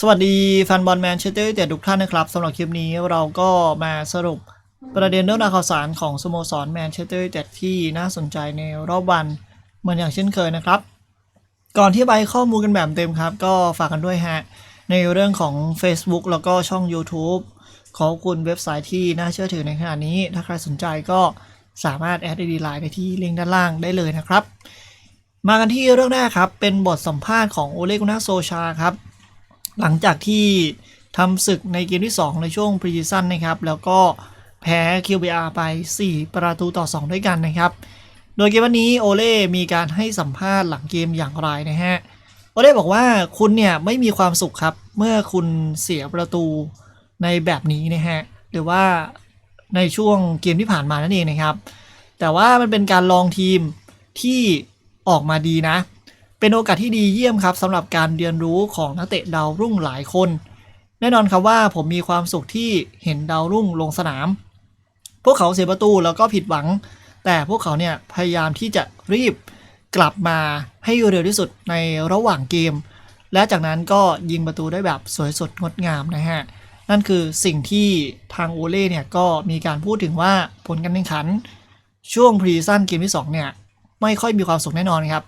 สวัสดีแฟนบอลแมนเชสเตอร์ยูไนเต็ดทุกท่านนะครับสำหรับคลิปนี้เราก็มาสรุปประเด็นเรื่องราวข่าวสารของสโมสรแมนเชสเตอร์ยูไนเต็ดที่น่าสนใจในรอบวันเหมือนอย่างเช่นเคยนะครับ ก่อนที่ไปข้อมูลกันแบบเต็มครับ ก็ฝากกันด้วยฮะ ในเรื่องของ Facebook แล้วก็ช่อง YouTube ขอบคุณเว็บไซต์ที่น่าเชื่อถือในขณะนี้ ถ้าใครสนใจก็สามารถแอดไอดีไลน์ได้ที่ลิงก์ด้านล่างได้เลยนะครับ มากันที่เรื่องแรกครับ เป็นบทสัมภาษณ์ของโอเลกุนาโซชาครับ หลังจากที่ทำศึกในเกมที่ 2 ในช่วงพรีซีซั่นนะครับ แล้วก็แพ้ QBR ไป 4 ประตูต่อ 2 ด้วยกันนะครับ โดยเกมวันนี้โอเล่มีการให้สัมภาษณ์หลังเกมอย่างไรนะฮะ โอเล่บอกว่าคุณเนี่ยไม่มีความสุขครับ เมื่อคุณเสียประตูในแบบนี้นะฮะ หรือว่าในช่วงเกมที่ผ่านมานั่นเองนะครับ แต่ว่ามันเป็นการลองทีมที่ออกมาดีนะ เป็นโอกาสที่ดีเยี่ยมครับสำหรับการเรียนรู้ของนักเตะดาวรุ่งหลายคน แน่นอนครับว่าผมมีความสุขที่เห็นดาวรุ่งลงสนาม พวกเขาเสียประตูแล้วก็ผิดหวัง แต่พวกเขาเนี่ยพยายามที่จะรีบกลับมาให้เร็วที่สุดในระหว่างเกม และจากนั้นก็ยิงประตูได้แบบสวยสดงดงามนะฮะนั่นคือสิ่งที่ทางโอเล่เนี่ยก็มีการพูดถึงว่าผลการแข่งขัน ช่วงพรีซั่นเกมที่2เนี่ยไม่ค่อยมีความสุขแน่นอนครับ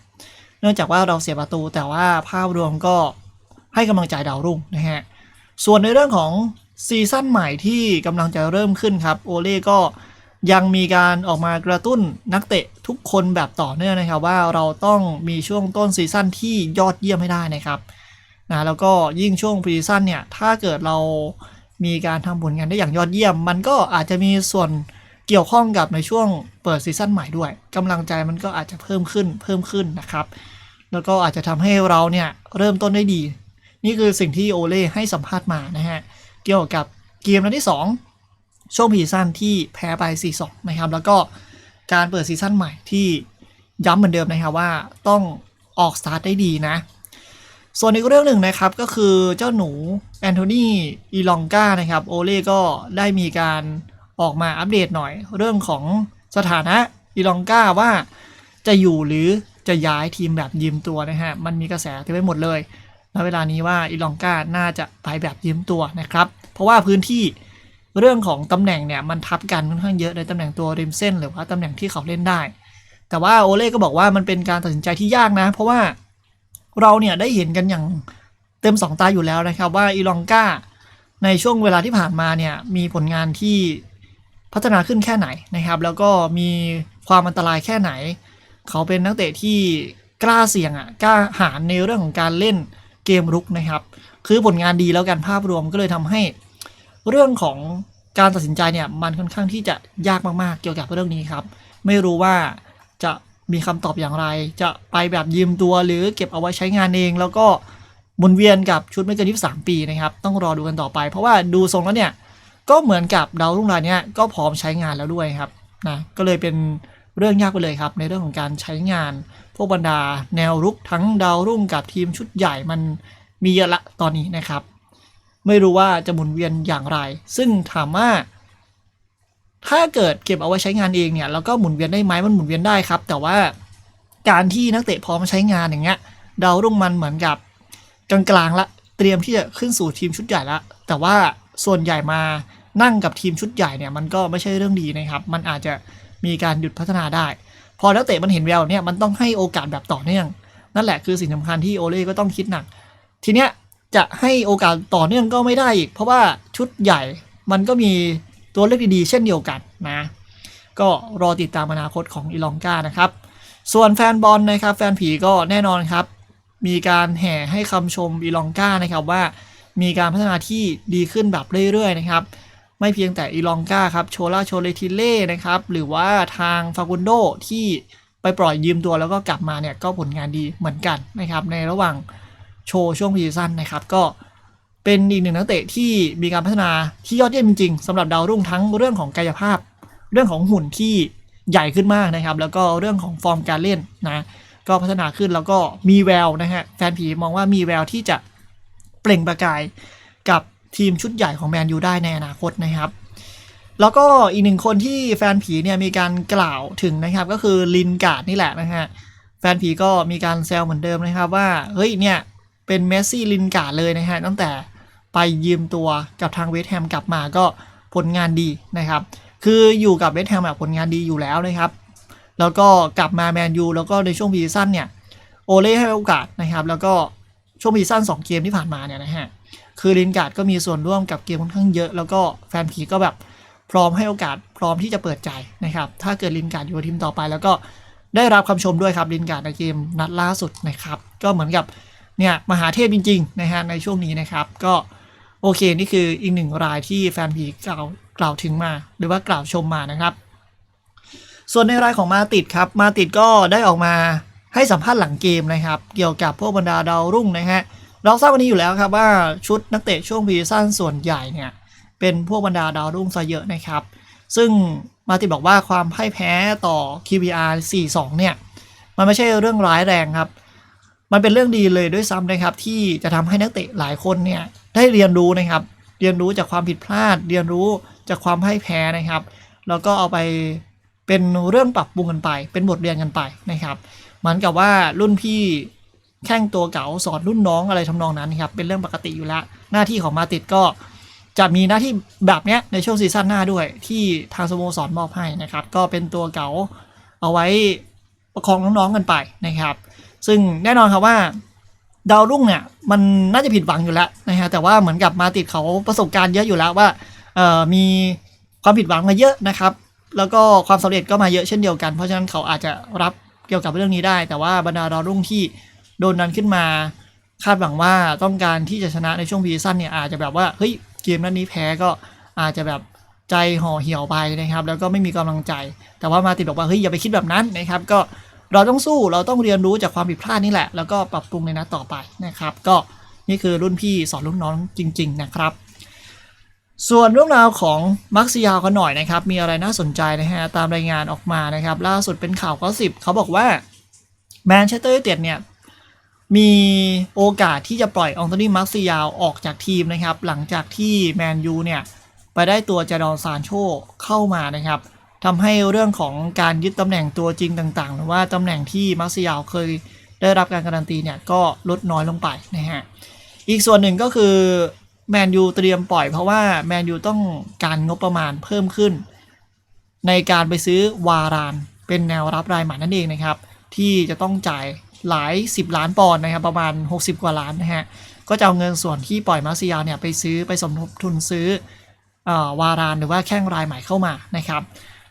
นื่องจากว่าเราเสียประตูแต่ว่าภาพรวมก็ให้กำลังใจดาวรุ่งนะฮะ ส่วนในเรื่องของซีซั่นใหม่ที่กำลังจะเริ่มขึ้นครับ โอเล่ก็ยังมีการออกมากระตุ้นนักเตะทุกคนแบบต่อเนื่องนะครับ ว่าเราต้องมีช่วงต้นซีซั่นที่ยอดเยี่ยมให้ได้นะครับนะแล้วก็ยิ่งช่วงพรีซีซั่นเนี่ย ถ้าเกิดเรามีการทำผลงานได้อย่างยอดเยี่ยม มันก็อาจจะมีส่วนเกี่ยวข้องกับในช่วงเปิดซีซั่นใหม่ด้วยกำลังใจมันก็อาจจะเพิ่มขึ้นเพิ่มขึ้นนะครับ แล้วก็อาจจะทำให้เราเนี่ยเริ่มต้นได้ดี นี่คือสิ่งที่โอเล่ให้สัมภาษณ์มานะฮะ เกี่ยวกับเกมนัดที่ 2 ช่วงพรีซีซั่นที่แพ้ไป4-2นะครับ แล้วก็การเปิดซีซั่นใหม่ที่ย้ำเหมือนเดิมนะครับว่าต้องออกสตาร์ทได้ดีนะ ส่วนอีกเรื่องหนึ่งนะครับก็คือเจ้าหนูแอนโทนีอีลองกานะครับโอเล่ก็ได้มีการออกมาอัปเดตหน่อย เรื่องของสถานะอีลองกาว่าจะอยู่หรือ จะย้ายทีมแบบยืมตัวนะฮะ มันมีกระแสเต็มไปหมดเลยณเวลานี้ว่าอีลองกาน่าจะไปแบบยืมตัวนะครับ เพราะว่าพื้นที่เรื่องของตำแหน่งเนี่ยมันทับกันค่อนข้างเยอะในตำแหน่งตัวริมเส้น หรือว่าตำแหน่งที่เขาเล่นได้ แต่ว่าโอเล่ก็บอกว่ามันเป็นการตัดสินใจที่ยากนะ เพราะว่าเราเนี่ยได้เห็นกันอย่างเต็มสองตาอยู่แล้วนะครับว่าอีลองกาในช่วงเวลาที่ผ่านมาเนี่ยมีผลงานที่พัฒนาขึ้นแค่ไหนนะครับ แล้วก็มีความอันตรายแค่ไหน เขาเป็นนักเตะที่กล้าเสี่ยงอะกล้าหาญในเรื่องของการเล่นเกมรุกนะครับ คือผลงานดีแล้วกันภาพรวมก็เลยทำให้ เรื่องของการตัดสินใจเนี่ยมันค่อนข้างที่จะยากมากๆ เกี่ยวกับเรื่องนี้ครับ ไม่รู้ว่าจะมีคำตอบอย่างไร จะไปแบบยืมตัวหรือเก็บเอาไว้ใช้งานเอง แล้วก็หมุนเวียนกับชุดไม่เกิน23 ปีนะครับ ต้องรอดูกันต่อไป เพราะว่าดูทรงแล้วเนี่ยก็เหมือนกับดาวรุ่งรายเนี้ยก็พร้อมใช้งานแล้วด้วยครับนะก็เลยเป็น เรื่องยากไปเลยครับ ในเรื่องของการใช้งาน พวกบรรดาแนวรุกทั้งดาวรุ่งกับทีมชุดใหญ่มันมีเยอะละตอนนี้นะครับ ไม่รู้ว่าจะหมุนเวียนอย่างไร ซึ่งถามว่า ถ้าเกิดเก็บเอาไว้ใช้งานเองเนี่ยแล้วก็หมุนเวียนได้ไหมมันหมุนเวียนได้ครับ แต่ว่าการที่นักเตะพร้อมใช้งานอย่างเงี้ยดาวรุ่งมันเหมือนกับกลางๆละเตรียมที่จะขึ้นสู่ทีมชุดใหญ่ละแต่ว่าส่วนใหญ่มานั่งกับทีมชุดใหญ่เนี่ยมันก็ไม่ใช่เรื่องดีนะครับ มันอาจจะ มีการหยุดพัฒนาได้ พอนักเตะมันเห็นแววเนี่ยมันต้องให้โอกาสแบบต่อเนื่อง นั่นแหละคือสิ่งสำคัญที่โอเล่ก็ต้องคิดหนัก ทีเนี้ยจะให้โอกาสต่อเนื่องก็ไม่ได้อีก เพราะว่าชุดใหญ่มันก็มีตัวเลือกดีๆ เช่นเดียวกันนะ ก็รอติดตามอนาคตของอีลองกานะครับ ส่วนแฟนบอลนะครับแฟนผีก็แน่นอนครับ มีการแห่ให้คำชมอีลองกานะครับว่ามีการพัฒนาที่ดีขึ้นแบบเรื่อยๆนะครับ ไม่เพียงแต่อีลองกาครับโชล่าโชเลทิเล่นะครับหรือว่าทางฟากุนโดที่ไปปล่อยยืมตัวแล้วก็กลับมาเนี่ยก็ผลงานดีเหมือนกันนะครับในระหว่างโชว์ช่วงพรีซีซั่นนะครับก็เป็นอีกหนึ่งนักเตะที่มีการพัฒนาที่ยอดเยี่ยมจริงๆสำหรับดาวรุ่งทั้งเรื่องของกายภาพ เรื่องของหุ่นที่ใหญ่ขึ้นมากนะครับ แล้วก็เรื่องของฟอร์มการเล่นนะก็พัฒนาขึ้นแล้วก็มีแววนะฮะแฟนผีมองว่ามีแววที่จะเปล่งประกายกับ ทีมชุดใหญ่ของแมนยูได้ในอนาคตนะครับ แล้วก็อีกหนึ่งคนที่แฟนผีเนี่ยมีการกล่าวถึงนะครับ ก็คือลินการ์ดนี่แหละนะฮะแฟนผีก็มีการแซวเหมือนเดิมนะครับว่าเฮ้ยเนี่ยเป็นเมสซี่ลินการ์ดเลยนะฮะตั้งแต่ไปยืมตัวกับทางเวสต์แฮมกลับมาก็ผลงานดีนะครับ คืออยู่กับเวสต์แฮมอะผลงานดีอยู่แล้วนะครับ แล้วก็กลับมาแมนยูแล้วก็ในช่วงพีซั่นเนี่ยโอเล่ให้โอกาสนะครับ แล้วก็ ช่วงพรีซีซั่น2เกมที่ผ่านมาเนี่ยนะฮะคือลินการ์ดก็มีส่วนร่วมกับเกมค่อนข้างเยอะ แล้วก็แฟนผีก็แบบพร้อมให้โอกาสพร้อมที่จะเปิดใจนะครับ ถ้าเกิดลินการ์ดอยู่ทีมต่อไป แล้วก็ได้รับคำชมด้วยครับลินการ์ดในเกมนัดล่าสุดนะครับ ก็เหมือนกับเนี่ยมหาเทพจริงๆนะฮะในช่วงนี้นะครับ ก็โอเคนี่คืออีกหนึ่งรายที่แฟนผีกล่าวกล่าวถึงมา หรือว่ากล่าวชมมานะครับ ส่วนในรายของมาติดครับมาติดก็ได้ออกมา ให้สัมภาษณ์หลังเกมนะครับ เกี่ยวกับพวกบรรดาดาวรุ่งนะฮะเราทราบวันนี้อยู่แล้วครับว่าชุดนักเตะช่วงพีซั่นส่วนใหญ่เนี่ยเป็นพวกบรรดาดาวรุ่งซะเยอะนะครับ ซึ่งมาติบอกว่าความพ่ายแพ้ต่อ QPR 4-2 เนี่ย มันไม่ใช่เรื่องร้ายแรงครับ มันเป็นเรื่องดีเลยด้วยซ้ำนะครับ ที่จะทำให้นักเตะหลายคนเนี่ยได้เรียนรู้นะครับ เรียนรู้จากความผิดพลาด เรียนรู้จากความพ่ายแพ้นะครับ แล้วก็เอาไปเป็นเรื่องปรับปรุงกันไป เป็นบทเรียนกันไปนะครับ เหมือนกับว่ารุ่นพี่แข่งตัวเก๋าสอนรุ่นน้องอะไรทำนองนั้นนะครับเป็นเรื่องปกติอยู่แล้ว หน้าที่ของมาติดก็จะมีหน้าที่แบบเนี้ยในช่วงซีซั่นหน้าด้วย ที่ทางสโมสรมอบให้นะครับ ก็เป็นตัวเก๋าเอาไว้ประคองน้องๆกันไปนะครับ ซึ่งแน่นอนครับว่าดาวรุ่งเนี่ยมันน่าจะผิดหวังอยู่แล้วนะฮะแต่ว่าเหมือนกับมาติดเขาประสบการณ์เยอะอยู่แล้วว่าเอ่อมีความผิดหวังมาเยอะนะครับ แล้วก็ความสำเร็จก็มาเยอะเช่นเดียวกัน เพราะฉะนั้นเขาอาจจะรับ เกี่ยวกับเรื่องนี้ได้ แต่ว่าบรรดาดาวรุ่งที่โดนดันขึ้นมา คาดหวังว่าต้องการที่จะชนะในช่วงพีซั่นเนี่ยอาจจะแบบว่าเฮ้ยเกมนัดนี้แพ้ก็อาจจะแบบใจห่อเหี่ยวไปนะครับ แล้วก็ไม่มีกำลังใจ แต่ว่ามาติดบอกว่าเฮ้ยอย่าไปคิดแบบนั้นนะครับ ก็เราต้องสู้เราต้องเรียนรู้จากความผิดพลาดนี่แหละ แล้วก็ปรับปรุงในนัดต่อไปนะครับ ก็นี่คือรุ่นพี่สอนรุ่นน้องจริง ๆ นะครับ ส่วนเรื่องราวของมักซิยาวกันหน่อยนะครับ มีอะไรน่าสนใจนะฮะ ตามรายงานออกมานะครับ ล่าสุดเป็นข่าวก็สิบเขาบอกว่าแมนเชสเตอร์ยูไนเต็ดเนี่ย มีโอกาสที่จะปล่อยอองโตนี่มาร์ซิยาวออกจากทีมนะครับ หลังจากที่แมนยูเนี่ย ไปได้ตัวจาดอนซานโชเข้ามานะครับทำให้เรื่องของการยึดตำแหน่งตัวจริงต่างๆ หรือว่าตำแหน่งที่มาร์ซิยาวเคยได้รับการการันตีเนี่ยก็ลดน้อยลงไปนะฮะอีกส่วนหนึ่งก็คือ แมนยูเตรียมปล่อยเพราะว่าแมนยูต้องการงบประมาณเพิ่มขึ้น ในการไปซื้อวาราน เป็นแนวรับรายใหม่นั่นเองนะครับ ที่จะต้องจ่ายหลาย 10 ล้านปอนด์นะครับ ประมาณ 60 กว่าล้านนะฮะก็จะเอาเงินส่วนที่ปล่อยมาร์ซิยาเนี่ยไปซื้อไปสมทบทุนซื้ออวารานหรือว่าแข้งรายใหม่เข้ามานะครับ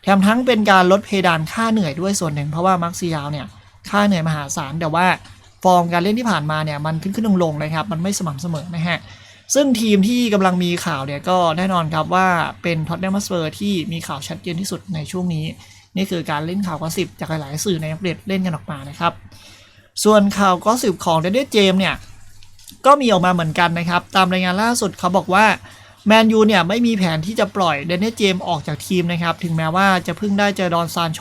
แถมทั้งเป็นการลดเพดานค่าเหนื่อยด้วยส่วนหนึ่ง เพราะว่ามาร์ซิยาเนี่ยค่าเหนื่อยมหาศาลแต่ว่าฟอร์มการเล่นที่ผ่านมาเนี่ยมันขึ้นขึ้นลงลงนะครับ มันไม่สม่ำเสมอนะฮะ ซึ่งทีมที่กำลังมีข่าวเนี่ยก็แน่นอนครับว่าเป็นท็อตแนมสเปอร์ที่มีข่าวชัดเจนที่สุดในช่วงนี้ นี่คือการเล่นข่าวกอสิบจากหลายๆสื่อในอังกฤษเล่นกันออกมานะครับ ส่วนข่าวกอสิบของเดนเดเจมเนี่ยก็มีออกมาเหมือนกันนะครับ ตามรายงานล่าสุดเขาบอกว่าแมนยูเนี่ยไม่มีแผนที่จะปล่อยเดนเนเจมออกจากทีมนะครับ ถึงแม้ว่าจะเพิ่งได้เจอดอนซานโช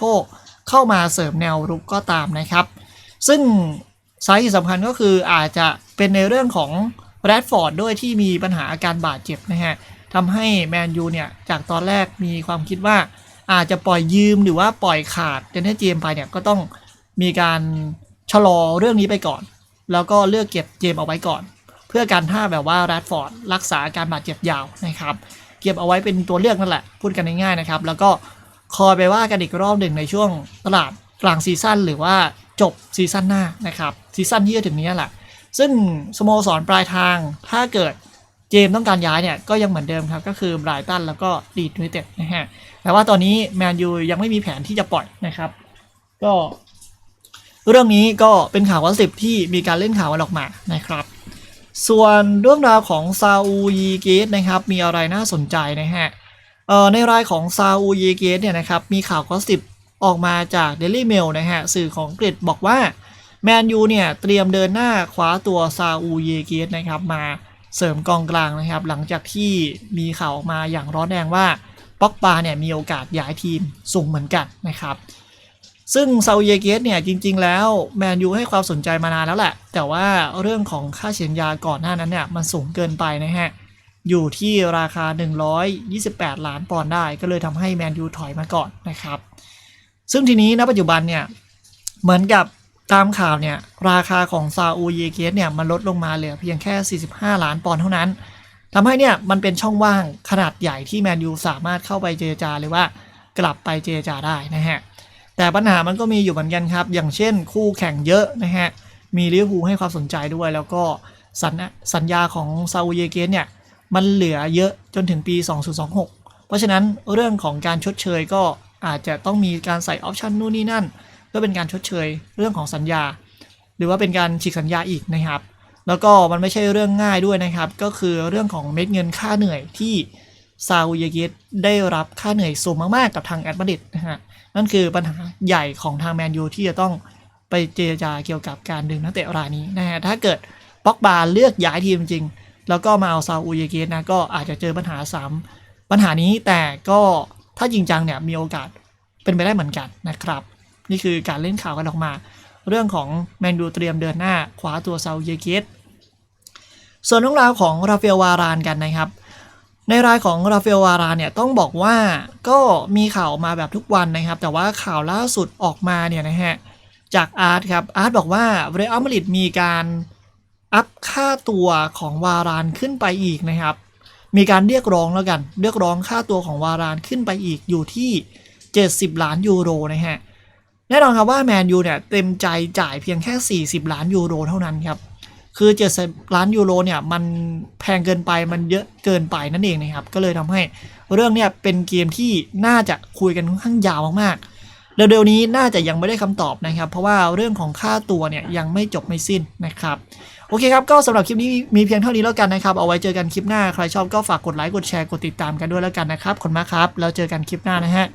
เข้ามาเสริมแนวรุกก็ตามนะครับ ซึ่งสาเหตุสำคัญก็คืออาจจะเป็นในเรื่องของ แรดฟอร์ดด้วยที่มีปัญหาอาการบาดเจ็บนะฮะทำให้แมนยูเนี่ย จากตอนแรกมีความคิดว่า อาจจะปล่อยยืมหรือว่าปล่อยขาดเดนเนเจมไปเนี่ยก็ต้องมีการชะลอเรื่องนี้ไปก่อน แล้วก็เลือกเก็บเจมเอาไว้ก่อน เพื่อการถ้าแบบว่าแรดฟอร์ดรักษาอาการบาดเจ็บยาวนะครับเก็บเอาไว้เป็นตัวเลือกนั่นแหละ พูดกันง่ายๆนะครับ แล้วก็คอยไปว่ากันอีกรอบหนึ่งในช่วงตลาดกลางซีซั่นหรือว่าจบซีซั่นหน้านะครับซีซั่นที่จะถึงนี้แหละ ซึ่งสโมสรปลายทางถ้าเกิดเจมส์ต้องการย้ายเนี่ยก็ยังเหมือนเดิมครับ ก็คือไบรตันแล้วก็ลีดยูไนเต็ดนะฮะแต่ว่าตอนนี้แมนยูยังไม่มีแผนที่จะปล่อยนะครับ ก็ เรื่องนี้ก็เป็นข่าววันสิบที่มีการเล่นข่าวกันออกมานะครับ ส่วนเรื่องราวของซาอูยีเกตนะครับ มีอะไรน่าสนใจนะฮะเอ่อในรายของซาอูยีเกตเนี่ยนะครับมีข่าวก็สิบออกมาจาก Daily Mail นะฮะสื่อของอังกฤษบอกว่า แมนยูเนี่ยเตรียมเดินหน้าคว้าตัวซาอูเยเกตนะครับมาเสริมกองกลางนะครับ หลังจากที่มีข่าวออกมาอย่างร้อนแรงว่าป็อกบาเนี่ยมีโอกาสย้ายทีมสูงเหมือนกันนะครับซึ่งซาอุเยเกตเนี่ยจริง ๆ แล้วแมนยูให้ความสนใจมานานแล้วแหละ แต่ว่าเรื่องของค่าเฉียนยาก่อนหน้านั้นเนี่ยมันสูงเกินไปนะฮะอยู่ที่ราคา 128 ล้านปอนด์ได้ ก็เลยทำให้แมนยูถอยมาก่อนนะครับ ซึ่งทีนี้ณปัจจุบันเนี่ยเหมือนกับ ตามข่าวเนี่ยราคาของซาอูเยเกสเนี่ยมันลดลงมาเหลือเพียงแค่ 45 ล้านปอนด์เท่านั้นทำให้เนี่ยมันเป็นช่องว่างขนาดใหญ่ที่แมนยูสามารถเข้าไปเจรจาหรือว่ากลับไปเจรจาได้นะฮะแต่ปัญหามันก็มีอยู่เหมือนกันครับ อย่างเช่นคู่แข่งเยอะนะฮะมีลิเวอร์พูลให้ความสนใจด้วย แล้วก็สัญสัญญาของซาอูเยเกสเนี่ยมันเหลือเยอะจนถึงปี 2026 เพราะฉะนั้นเรื่องของการชดเชยก็อาจจะต้องมีการใส่ออปชันนู่นนี่นั่น พื่อเป็นการชดเชยเรื่องของสัญญา หรือว่าเป็นการฉีกสัญญาอีกนะครับ แล้วก็มันไม่ใช่เรื่องง่ายด้วยนะครับ ก็คือเรื่องของเม็ดเงินค่าเหนื่อยที่ซาอุยเกตได้รับค่าเหนื่อยสูงมากๆกับทางแอดมาดริดนะฮะนั่นคือปัญหาใหญ่ของทางแมนยูที่จะต้องไปเจรจาเกี่ยวกับการดึงนักเตะรายนี้นะฮะถ้าเกิดป็อกบาเลือกย้ายทีมจริง แล้วก็มาเอาซาอุยเกตนะก็อาจจะเจอปัญหาสามปัญหานี้แต่ก็ถ้าจริงจังเนี่ยมีโอกาสเป็นไปได้เหมือนกันนะครับ นี่คือการเล่นข่าวกันออกมา เรื่องของแมนยูเตรียมเดินหน้าคว้าตัวเซาเยเกตส่วนเรื่องราวของราฟเอลวารานกันนะครับ ในรายของราฟเอลวารานเนี่ยต้องบอกว่าก็มีข่าวมาแบบทุกวันนะครับ แต่ว่าข่าวล่าสุดออกมาเนี่ยนะฮะจากอาร์ตครับอาร์ตบอกว่าเรอัลมาดริดมีการอัพค่าตัวของวารานขึ้นไปอีกนะครับ มีการเรียกร้องแล้วกัน เรียกร้องค่าตัวของวารานขึ้นไปอีกอยู่ที่ 70 ล้านยูโรนะฮะ แน่นอนครับว่าแมนยูเนี่ยเต็มใจจ่ายเพียงแค่ 40 ล้านยูโรเท่านั้นครับ คือ 70 ล้านยูโรเนี่ยมันแพงเกินไปมันเยอะเกินไปนั่นเองนะครับ ก็เลยทำให้เรื่องเนี่ยเป็นเกมที่น่าจะคุยกันค่อนข้างยาวมากๆ เร็วๆนี้น่าจะยังไม่ได้คำตอบนะครับ เพราะว่าเรื่องของค่าตัวเนี่ยยังไม่จบไม่สิ้นนะครับโอเคครับก็สำหรับคลิปนี้มีเพียงเท่านี้แล้วกันนะครับ เอาไว้เจอกันคลิปหน้า ใครชอบก็ฝากกดไลค์กดแชร์กดติดตามกันด้วยแล้วกันนะครับขอบคุณมากครับ แล้วเจอกันคลิปหน้านะฮะ